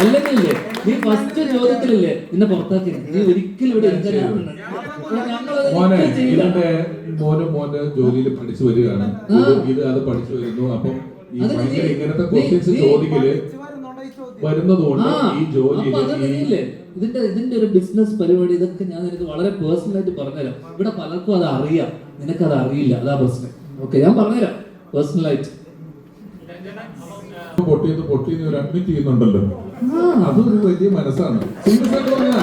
അല്ലെങ്കിൽ നീ ഫസ്റ്റ് ചോദ്യത്തിലില്ലേ നിന്നെ പുറത്താക്കി നീ ഒരിക്കലും ഇവിടെ ഇതിന്റെ മോന് മോന്റെ ജോലിയിൽ പഠിച്ചു വരികയാണ്. ഇത് ഇത് അത് പഠിച്ചു വരുന്നു. അപ്പം ഈ ഭയങ്കര ഇങ്ങനത്തെ ക്വസ്റ്റ്യൻസ് ചോദിക്കൽ വരുന്നതുകൊണ്ട് ഈ ജോലിയിൽ? ഇതിന്റെ ഇതിന്റെ ഒരു ബിസിനസ് പരിപാടി ഇതൊക്കെ ഞാൻ നിനക്ക് വളരെ പേഴ്സണൽ ആയിട്ട് പറഞ്ഞുതരാം. ഇവിടെ പലർക്കും അത് അറിയാം. നിനക്കത് അറിയില്ല. അതാ പ്രശ്നം. ഓക്കെ ഞാൻ പറഞ്ഞുതരാം. പേഴ്സണൽ ആയിട്ട്. പൊട്ടിയത് പൊട്ടിയെന്ന് ഒരു അഡ്മിറ്റ് ചെയ്യുന്നുണ്ടല്ലോ. ആ, അതൊരു വലിയ മനസ്സാണ്. സീരിയസ് ആയിട്ട് പറഞ്ഞാ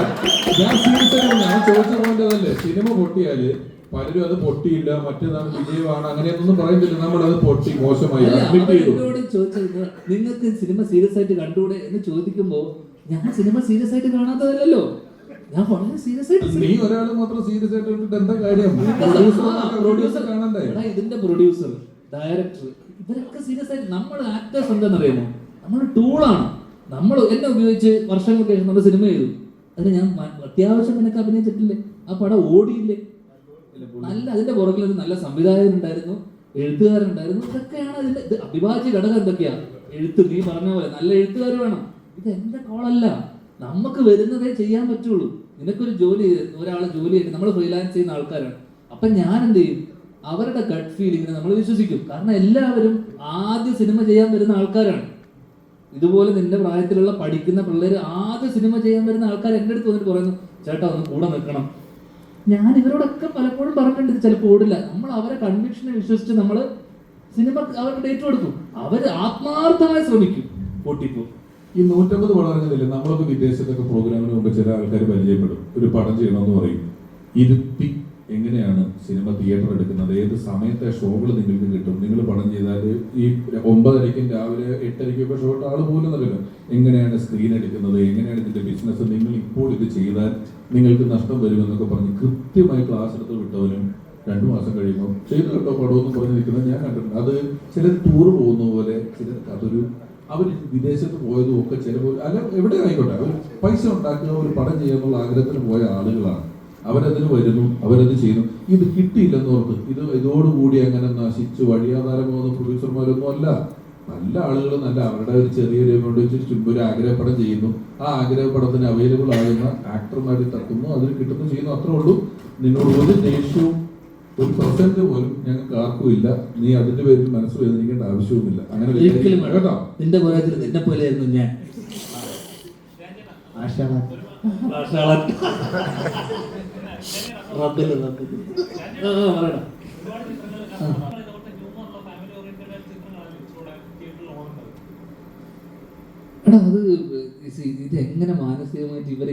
ഞാൻ സീരിയസ് ആയിട്ട് ഞാൻ ചോദിച്ച പോയിന്റ് അതല്ലേ സിനിമ പൊട്ടിയാൽ പലരും അത് പൊട്ടിയില്ല മറ്റേതാണ് വിജയമാണ് അങ്ങനെയൊന്നും പറയുന്നില്ല. നമ്മൾ അത് പൊട്ടി മോശമായി അഡ്മിറ്റ് ചെയ്തു. ചോദിച്ചത് നിങ്ങൾക്ക് സിനിമ സീരിയസ് ആയിട്ട് കണ്ടുകൂടെ എന്ന് ചോദിക്കുമ്പോ ഞാൻ സിനിമ സീരിയസ് ആയിട്ട് കാണാത്തതല്ലോ ഞാൻ വളരെ സീരിയസ് ആയിട്ട് നീ ഒരാൾ മാത്രം സീരിയസ് ആയിട്ട് എന്താ കാര്യം? പ്രൊഡ്യൂസർ കാണണ്ടേ? ഇതിന്റെ പ്രൊഡ്യൂസർ ഡയറക്ടർ ഇവരൊക്കെ സീരിയസ് ആയിട്ട് നമ്മൾ ആക്ടേഴ്സ് എന്താണെന്നറിയാമോ നമ്മൾ ടൂളാണ് നമ്മൾ എന്നെ ഉപയോഗിച്ച് വർഷങ്ങൾക്ക് ശേഷം നമ്മൾ സിനിമ ചെയ്തു. അതിന് ഞാൻ അത്യാവശ്യം നിനക്ക് അഭിനയിച്ചിട്ടില്ലേ? ആ പടം ഓടിയില്ലേ? നല്ല അതിന്റെ പുറകിൽ നല്ല സംവിധായകൻ ഉണ്ടായിരുന്നു എഴുത്തുകാരൻ ഉണ്ടായിരുന്നു. ഇതൊക്കെയാണ് അതിന്റെ അഭിഭാജ്യ ഘടകം എന്തൊക്കെയാ? എഴുത്ത് നീ പറഞ്ഞ പോലെ നല്ല എഴുത്തുകാർ വേണം. ഇത് എന്റെ കോളല്ല. നമുക്ക് വരുന്നതേ ചെയ്യാൻ പറ്റുള്ളൂ. നിനക്കൊരു ജോലി ഒരാൾ ജോലി ചെയ്യുന്നത് നമ്മൾ ഫ്രീലാൻസ് ചെയ്യുന്ന ആൾക്കാരാണ്. അപ്പൊ ഞാൻ എന്ത് ചെയ്യും? അവരുടെ ഗട്ട് ഫീലിങ്ങിനെ നമ്മൾ വിശ്വസിക്കും. കാരണം എല്ലാവരും ആദ്യ സിനിമ ചെയ്യാൻ വരുന്ന ആൾക്കാരാണ്. ഇതുപോലെ നിന്റെ പ്രായത്തിലുള്ള പഠിക്കുന്ന പിള്ളേർ ആദ്യ സിനിമ ചെയ്യാൻ വരുന്ന ആൾക്കാർ എന്റെ അടുത്ത് വന്നിട്ട് പറയുന്നു ചേട്ടാ ഒന്ന് കൂടെ നിൽക്കണം. ഞാൻ ഇവരോടൊക്കെ പലപ്പോഴും പറഞ്ഞിട്ടുണ്ട് ചിലപ്പോൾ ഓടില്ല. നമ്മൾ അവരെ കൺവിക്ഷനെ വിശ്വസിച്ച് നമ്മൾ സിനിമ അവർക്ക് ഡേറ്റ് കൊടുക്കും. അവർ ആത്മാർത്ഥമായി ശ്രമിക്കും. പൊട്ടിപ്പോ. ഈ നൂറ്റമ്പത് വളർന്നതില്ലേ നമ്മളൊക്കെ വിദേശത്തൊക്കെ പ്രോഗ്രാമിന് മുമ്പ് ചില ആൾക്കാർ പരിചയപ്പെടും. ഒരു പടം ചെയ്യണമെന്ന് പറയും. ഇരുത്തി എങ്ങനെയാണ് സിനിമ തിയേറ്റർ എടുക്കുന്നത്? ഏത് സമയത്തെ ഷോകൾ നിങ്ങൾക്ക് കിട്ടും? നിങ്ങൾ പണം ചെയ്താൽ ഈ ഒമ്പതരയ്ക്കും രാവിലെ എട്ടരയ്ക്കൊക്കെ ഷോ ആൾ പോലും നൽകും എങ്ങനെയാണ് സ്ക്രീൻ എടുക്കുന്നത്? എങ്ങനെയാണ് ഇതിന്റെ ബിസിനസ് നിങ്ങൾ ഇപ്പോൾ ഇത് ചെയ്താൽ നിങ്ങൾക്ക് നഷ്ടം വരുമെന്നൊക്കെ പറഞ്ഞ് കൃത്യമായി ക്ലാസ് എടുത്ത് വിട്ടവരും രണ്ടു മാസം കഴിയുമ്പോൾ ചെയ്തു കേട്ടോ പടമെന്ന് പറഞ്ഞ് നിൽക്കുന്നത് ഞാൻ കണ്ടിട്ടുണ്ട്. അത് ചിലർ ടൂർ പോകുന്ന പോലെ ചിലർക്ക് അതൊരു അവർ വിദേശത്ത് പോയതും ഒക്കെ ചിലപ്പോൾ അല്ല എവിടെ ആയിക്കോട്ടെ. അവർ പൈസ ഉണ്ടാക്കുക ഒരു പടം ചെയ്യാനുള്ള ആഗ്രഹത്തിന് പോയ ആളുകളാണ്. അവരതിന് വരുന്നു അവരത് ചെയ്യുന്നു. ഇത് കിട്ടിയില്ലെന്ന് ഓർത്ത് ഇത് ഇതോടുകൂടി അങ്ങനെ നശിച്ച് വഴിയാധാരം പോകുന്ന പ്രൊഡ്യൂസർമാരൊന്നും അല്ല. നല്ല ആളുകൾ നല്ല അവരുടെ ഒരു ചെറിയൊരു എമൗണ്ട് വെച്ച് ചുമ്മാ ഒരു ആഗ്രഹപ്പടം ചെയ്യുന്നു. ആ ആഗ്രഹപ്പടത്തിന് അവൈലബിൾ ആകുന്ന ആക്ടർമാരെ തട്ടുന്നു അതിന് കിട്ടുന്നു ചെയ്യുന്നു. അത്രേ ഉള്ളൂ. നിന്നോട് ഒരു ദേഷ്യവും ഒരു പെർസെന്റ് പോലും ഞങ്ങൾക്ക് ആർക്കും ഇല്ല. നീ അതിന്റെ പേരിൽ മനസ്സ് വേദനിക്കേണ്ട ആവശ്യവുമില്ല. അങ്ങനെ നിന്റെ പോലെ നിന്നെ പോലെയായിരുന്നു ഞാൻ. ആഷാളൻ. ആ, പറയടാ. എടാ അത് ഇത് എങ്ങനെ മാനസികമായിട്ട് ഇവരെ